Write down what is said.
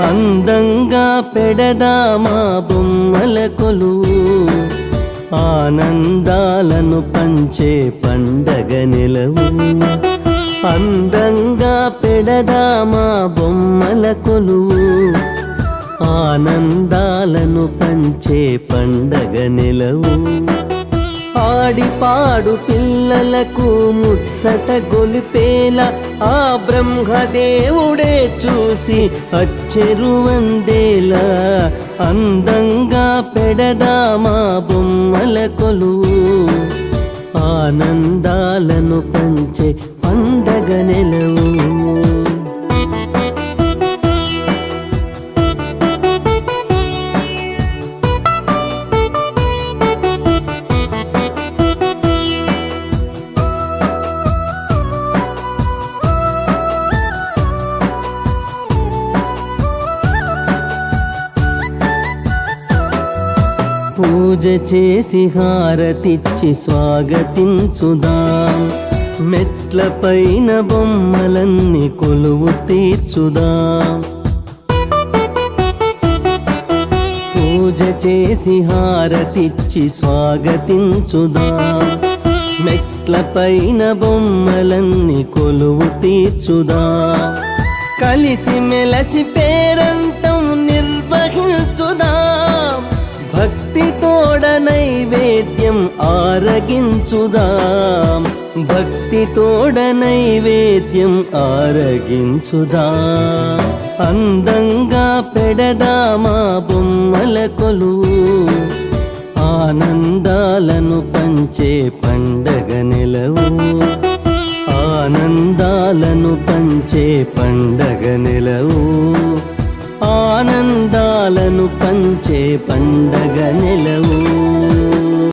అందంగా పెడదామా బొమ్మల కొలు. ఆనందాలను పంచే పండగ నిలవు. అందంగా పెడదామా బొమ్మల కొలు. ఆనందాలను పంచే పండగ నిలవు. ఆడిపాడు పిల్లలకు ముచ్చట గొలిపేలా ఆ బ్రహ్మదేవుడే చూ చూసి అచ్చెరువందేలా అందంగా పెడదామా బొమ్మల కొలువు. ఆనందాలను పంచే పూజ చేసి హారతిచ్చి స్వాగతించుదాం. మెట్ల పైన బొమ్మలన్నీ కొలువు తీర్చుదాం. పూజ చేసి హారతిచ్చి స్వాగతించుదాం. మెట్ల పైన బొమ్మలన్నీ కొలువు తీర్చుదాం. కలిసి మెలసి పేరం నైవేద్యం ఆరగించుదాం. భక్తి తోడ నైవేద్యం ఆరగించుదాం. అందంగా పెడదామా బొమ్మల కొలు. ఆనందాలను పంచే పండగ నెలవు. ఆనందాలను పంచే పండగ నెలవు. ఆనందాలను పంచే పండగ నెలవు.